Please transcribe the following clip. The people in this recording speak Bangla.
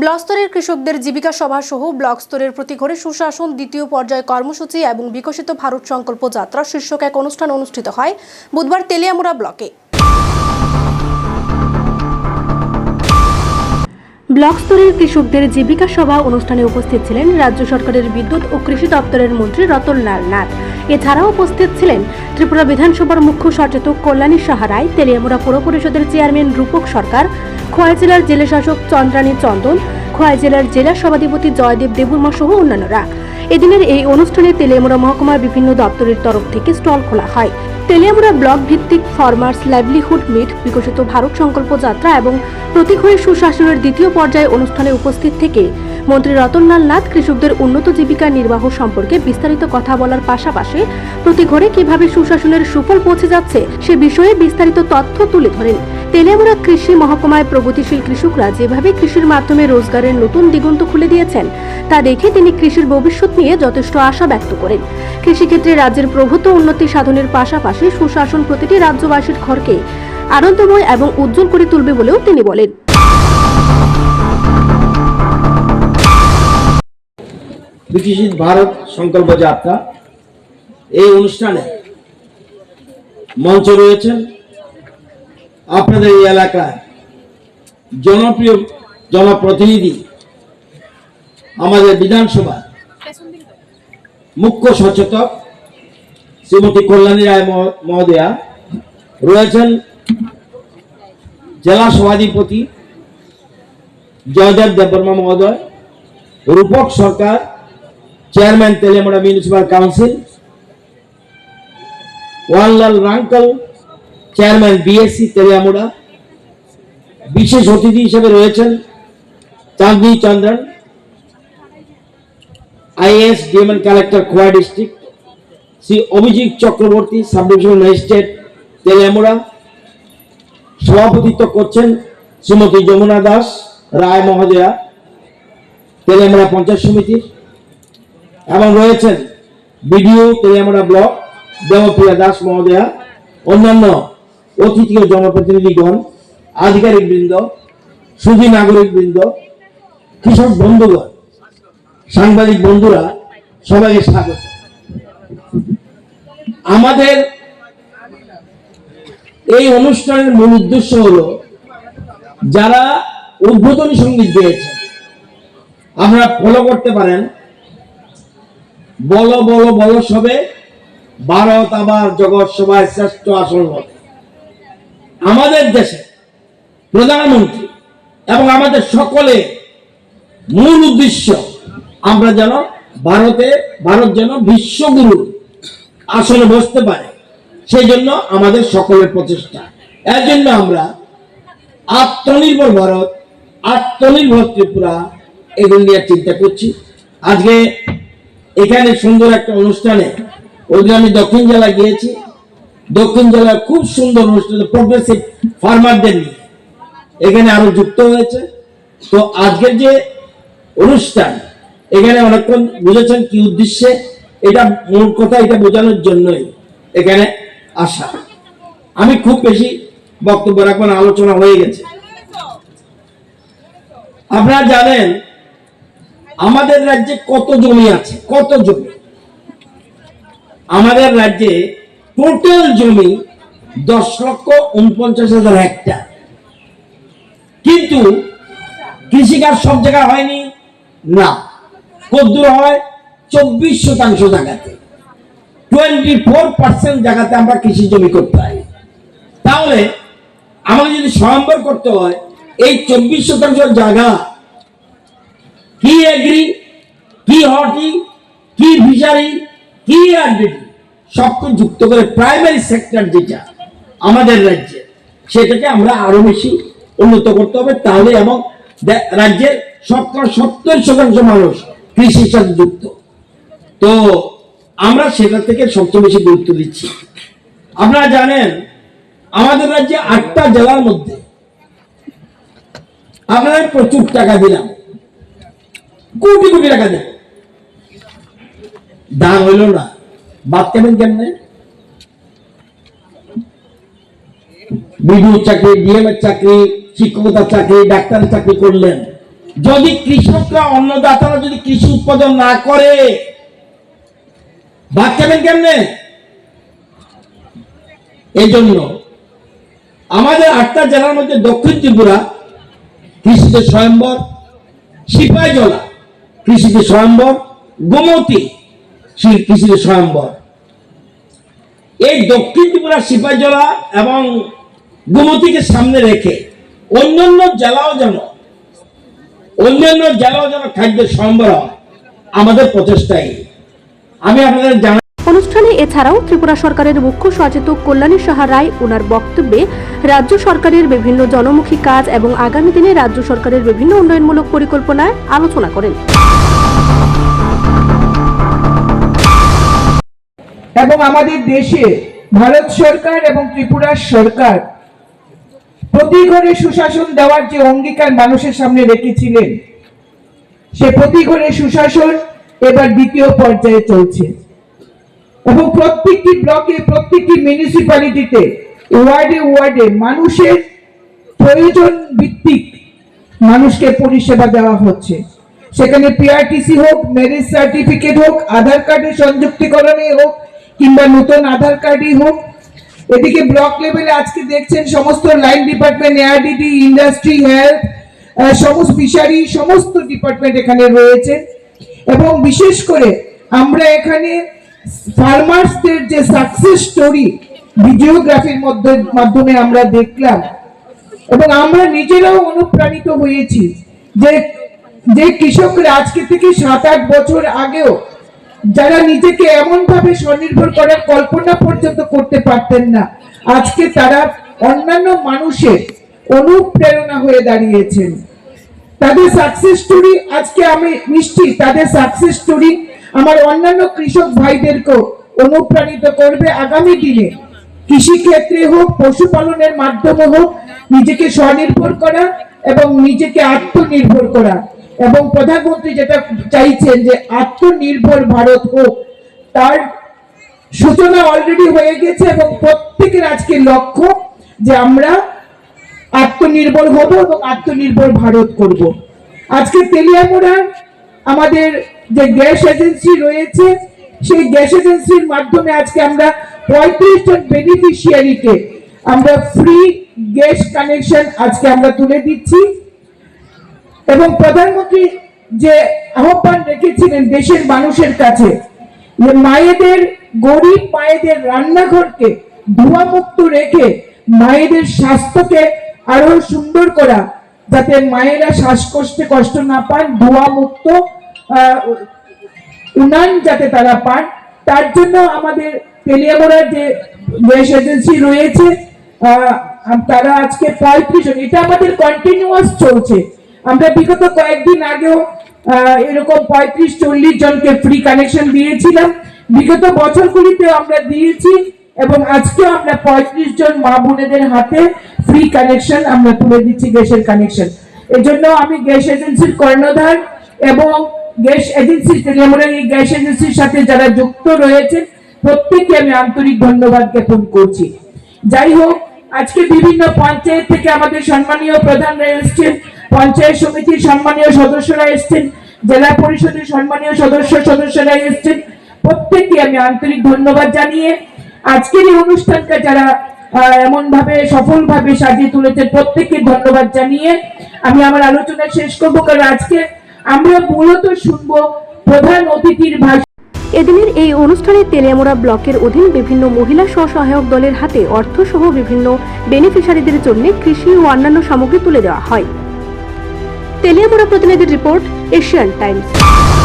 ব্লক স্তরের কৃষকদের জীবিকা সভা সহ ব্লক স্তরের প্রতি ঘরে সুশাসন, দ্বিতীয় পর্যায় কর্মসূচি এবং বিকশিত ভারত সংকল্প যাত্রা শীর্ষক এক অনুষ্ঠান অনুষ্ঠিত হয় বুধবার তেলিয়ামুড়া ব্লকে। ব্লক স্তরের কৃষকদের জীবিকা সভা অনুষ্ঠানে উপস্থিত ছিলেন রাজ্য সরকারের বিদ্যুৎ ও কৃষি দপ্তরের মন্ত্রী রতন লাল নাথ। এছাড়াও উপস্থিত ছিলেন ত্রিপুরা বিধানসভার মুখ্য সচেতক কল্যাণী সাহারায় তেলিয়ামুড়া পৌর পরিষদের চেয়ারম্যান রূপক সরকার, খোয়াই জেলার জেলাশাসক চন্দ্রানী চন্দন, খোয়াই জেলার জেলা সভাধিপতি জয়দেব দেবুর্মা সহ অন্যান্যরা। এদিনের এই অনুষ্ঠানে তেলিয়ামুড়া মহকুমার বিভিন্ন দপ্তরের তরফ থেকে স্টল খোলা হয়। তেলিয়ামুড়া ব্লক ভিত্তিক ফার্মার্স লাইভলিহুড মিট বিকশিত ভারত সংকল্প যাত্রা এবং প্রতিঘরে সুশাসনের দ্বিতীয় পর্যায়ে অনুষ্ঠানে উপস্থিত থেকে মন্ত্রী রতনলাল নাথ কৃষকদের উন্নত জীবিকা নির্বাহ সম্পর্কে বিস্তারিত কথা বলার পাশাপাশি প্রতি ঘরে কীভাবে সুশাসনের সুফল পৌঁছে যাচ্ছে সে বিষয়ে বিস্তারিত তথ্য তুলে ধরেন। তেলিয়ামুড়া কৃষি মহকুমায় প্রগতিশীল কৃষকরা যেভাবে কৃষির মাধ্যমে রোজগারের নতুন দিগন্ত খুলে দিয়েছেন, তা দেখে তিনি কৃষির ভবিষ্যৎ নিয়ে যথেষ্ট আশা ব্যক্ত করেন। কৃষিক্ষেত্রে রাজ্যের প্রভূত উন্নতি সাধনের পাশাপাশি সুশাসন প্রতিটি রাজ্যবাসীর ঘরকে আনন্দময় এবং উজ্জ্বল করে তুলবে বলেও তিনি বলেন। বিকশিত ভারত সংকল্প যাত্রা। এই অনুষ্ঠানে মঞ্চ রয়েছেন। আপনাদের এই এলাকার জনপ্রিয় জনপ্রতিনিধি আমাদের বিধানসভা মুখ্য সচেতক শ্রীমতী কল্যাণী রায় মহ- মহোদয়া রয়েছেন জেলা সভাধিপতি জয়দেব দেববর্মা মহোদয়, Rupak Sarkar, chairman Teliamura municipal council, Wanlal Rankal, chairman BSC Teliamura বিশেষ অতিথি হিসেবে রয়েছেন Chandni Chandran IAS DMN collector Khowai district Shri Abhijit Chakraborty sub divisional magistrate Teliamura সভাপতিত্ব করছেন শ্রীমতী যমুনা দাস রায় মহোদয়া তেলিয়ামুড়া পঞ্চায়েত সমিতির। এবং রয়েছেন বিডিও তেলিয়ামুড়া ব্লক দেবপ্রিয়া দাস মহোদয়া, অন্যান্য অতিথি ও জনপ্রতিনিধিগণ আধিকারিক বৃন্দ সুধী নাগরিক বৃন্দ কৃষক বন্ধুগণ। সাংবাদিক বন্ধুরা, সবাইকে স্বাগত। আমাদের এই অনুষ্ঠানের মূল উদ্দেশ্য হলো যারা উদ্বোধনী সংগীত গেয়েছেন, আপনারা ফলো করতে পারেন। বলো বলো বলো সবে ভারত আবার জগৎ সভায় শ্রেষ্ঠ আসন হবে। আমাদের দেশে প্রধানমন্ত্রী এবং আমাদের সকলে মূল উদ্দেশ্য আমরা যেন ভারতে, ভারত যেন বিশ্বগুরু আসলে বসতে পারে, সেই জন্য আমাদের সকলের প্রচেষ্টা। এর জন্য আমরা আত্মনির্ভর ভারত, আত্মনির্ভর ত্রিপুরা এগুলো নিয়ে চিন্তা করছি। আজকে এখানে সুন্দর একটা অনুষ্ঠানে ওই আমি দক্ষিণ জেলা গিয়েছি। দক্ষিণ জেলার খুব সুন্দর অনুষ্ঠান প্রগ্রেসিভ ফার্মারদের নিয়ে। এখানে আরও যুক্ত হয়েছে। তো আজকের যে অনুষ্ঠান এখানে অনেকক্ষণ বুঝেছেন কি উদ্দেশ্যে? এটা মূল কথা, এটা বোঝানোর জন্যই এখানে আসা। আমি খুব বেশি বক্তব্য রাখব না, আলোচনা হয়ে গেছে। আপনারা জানেন, আমাদের রাজ্যে কত জমি আছে, কত জমি? আমাদের রাজ্যে টোটাল জমি দশ লক্ষ উনপঞ্চাশ হাজার হেক্টর। কিন্তু কৃষিকাজ সব জায়গায় হয়নি? না। কদ্দুর হয় চব্বিশ শতাংশ জায়গাতে। টোয়েন্টি ফোর পার্সেন্ট জায়গাতে আমরা কৃষি জমি করতে হয় তাহলে আমাকে যদি স্বয়ম্বর করতে হয়, এই চব্বিশ শতাংশ জায়গা কি এগ্রি কি হর্টি কি ফিশারি কি আরবিটি সবকে যুক্ত করে প্রাইমারি সেক্টর যেটা আমাদের রাজ্যে, সেটাকে আমরা আরও বেশি উন্নত করতে হবে। তাহলে এবং রাজ্যের শতকরা সত্তর শতাংশ মানুষ কৃষির সাথে যুক্ত তো আমরা সেটা থেকে সবচেয়ে বেশি গুরুত্ব দিচ্ছি। আপনারা জানেন, আমাদের রাজ্যে আটটা জেলার মধ্যে আপনারা প্রচুর টাকা দিলাম। কোটি কোটি টাকা দেন। দান হইল না। বাদ কেমন কেমনে? বিডিও চাকরি ডিএম এর চাকরি, শিক্ষকতার চাকরি, ডাক্তারের চাকরি করলেন। যদি কৃষকরা অন্নদাতারা যদি কৃষি উৎপাদন না করে ভাত খাবেন কেমনে? এই জন্য আমাদের আটটা জেলার মধ্যে দক্ষিণ ত্রিপুরা, কৃষিতে স্বয়ম্বর সিপাহীজলা কৃষিতে স্বয়ম্বর, গোমতী কৃষি- কৃষিতে স্বয়ম্বর। এই দক্ষিণ ত্রিপুরা সিপাহীজলা এবং গোমতীকে সামনে রেখে অন্যান্য জেলাও যেন অন্যান্য জেলাও যেন খাদ্যের সম্বর আমাদের প্রচেষ্টাই। আমি আপনাদের জানা অনুষ্ঠানে এছাড়াও ত্রিপুরা সরকারের মুখ্য সচেতক কল্যাণী সাহা রায় ওনার বক্তব্যে রাজ্য সরকারের বিভিন্ন জনমুখী কাজ এবং আগামী দিনে রাজ্য সরকারের বিভিন্ন উন্নয়নমূলক পরিকল্পনায় আলোচনা করেন। এবং আমাদের দেশে ভারত সরকার এবং ত্রিপুরা সরকার প্রতি ঘরে সুশাসন দেওয়ার যে অঙ্গীকার মানুষের সামনে রেখেছিলেন, সে প্রতি ঘরে সুশাসন এবার দ্বিতীয় পর্যায়ে চলছে। এবং প্রত্যেকটি ব্লকে, প্রত্যেকটি মিউনিসিপ্যালিটিতে ওয়ার্ডে ওয়ার্ডে মানুষের প্রয়োজন ভিত্তিক মানুষকে পরিষেবা দেওয়া হচ্ছে। সেখানে পিআরটিসি হোক ম্যারেজ সার্টিফিকেট হোক, আধার কার্ডের সংযুক্তিকরণে হোক, কিংবা নতুন আধার কার্ডই হোক এদিকে ব্লক লেভেলে আজকে দেখছেন সমস্ত line department ARDD industry health সমস্ত ফিশারি সমস্ত ডিপার্টমেন্ট এখানে রয়েছে। এবং বিশেষ করে আমরা এখানে ফার্মার্সদের যে সাকসেস স্টোরি ভিডিওগ্রাফির মধ্যে, মাধ্যমে আমরা দেখলাম। এবং আমরা নিজেরাও অনুপ্রাণিত হয়েছি যে যে কৃষকরা আজকে থেকে সাত আট বছর আগেও যারা নিজেকে এমন ভাবে স্বনির্ভর করার কল্পনা পর্যন্ত করতে পারতেন না, আজকে তারা অন্যান্য মানুষের অনুপ্রেরণা হয়ে দাঁড়িয়েছেন। তাদের সাকসেস স্টোরি আজকে আমি নিশ্চিত, তাদের সাকসেস স্টোরি আমার অন্যান্য কৃষক ভাইদেরকেও অনুপ্রাণিত করবে আগামী দিনে। কৃষি ক্ষেত্রে হোক, পশুপালনের মাধ্যমে হোক, নিজেকে স্বনির্ভর করা এবং নিজেকে আত্মনির্ভর করা। এবং প্রধানমন্ত্রী যেটা চাইছেন যে আত্মনির্ভর ভারত হোক, তার সূচনা অলরেডি হয়ে গেছে এবং প্রত্যেকের আজকে লক্ষ্য যে আমরা আত্মনির্ভর হব এবং আত্মনির্ভর ভারত করব। আজকে তেলিয়ামুড়ার আমাদের যে গ্যাস এজেন্সি রয়েছে, সেই গ্যাস এজেন্সির মাধ্যমে আজকে আমরা পঁয়ত্রিশ জন বেনিফিশিয়ারিকে আমরা ফ্রি গ্যাস কানেকশন আজকে আমরা তুলে দিচ্ছি। এবং প্রধানমন্ত্রী যে আহ্বান রেখেছিলেন দেশের মানুষের কাছে মায়েদের গরিব মায়েদের রান্নাঘরকে ধোঁয়া মুক্ত রেখে মায়েদের স্বাস্থ্যকে আরও সুন্দর করা যাতে মায়েরা শ্বাসকষ্টে কষ্ট না পান ধোঁয়া মুক্ত আহ, উনান যাতে তারা পান তার জন্য আমাদের তেলিয়ামোড়ার যে গ্যাস এজেন্সি রয়েছে তারা আজকে পঁয়ত্রিশ এটা আমাদের কন্টিনিউয়াস চলছে। আমরা বিগত কয়েকদিন আগেও এরকম পঁয়ত্রিশ, চল্লিশ জনকে ফ্রি কানেকশন দিয়েছিলাম। বিগত বছরগুলিতেও আমরা দিয়েছি এবং আজকেও আমরা পঁয়ত্রিশ জন মা বোনেদের হাতে ফ্রি কানেকশন আমরা তুলে দিচ্ছি, গ্যাসের কানেকশন এজন্য আমি গ্যাস এজেন্সির কর্ণধার এবং গ্যাস এজেন্সি তেলিয়ামুড়া এই গ্যাস এজেন্সির সাথে যারা যুক্ত রয়েছেন, প্রত্যেককে আমি আন্তরিক ধন্যবাদ জ্ঞাপন করছি। যাই হোক, আজকে বিভিন্ন পঞ্চায়েত থেকে আমাদের সম্মানীয় প্রধানরা এসছেন পঞ্চায়েত সমিতির সম্মানীয় সদস্যরা এসছেন, জেলা পরিষদের সম্মানীয় সদস্য সদস্যরা এসছেন। প্রত্যেককে আমি আন্তরিক ধন্যবাদ জানিয়ে আজকের এই অনুষ্ঠানটা যারা এমন ভাবে সফল ভাবে সাজিয়ে তুলেছেন, প্রত্যেককে ধন্যবাদ জানিয়ে আমি আমার আলোচনা শেষ করব, কারণ আজকে আমরা মূলত শুনব প্রধান অতিথির ভাষণ। এদিনের এই অনুষ্ঠানে তেলিয়ামুড়া ব্লকের অধীন বিভিন্ন মহিলা স্বসহায়ক দলের হাতে অর্থসহ বিভিন্ন বেনিফিশিয়ারিদের জন্য কৃষি ও অন্যান্য সামগ্রী তুলে দেওয়া হয়। तेलियापुरा प्रतिनिधी रिपोर्ट एशियन टाइम्स.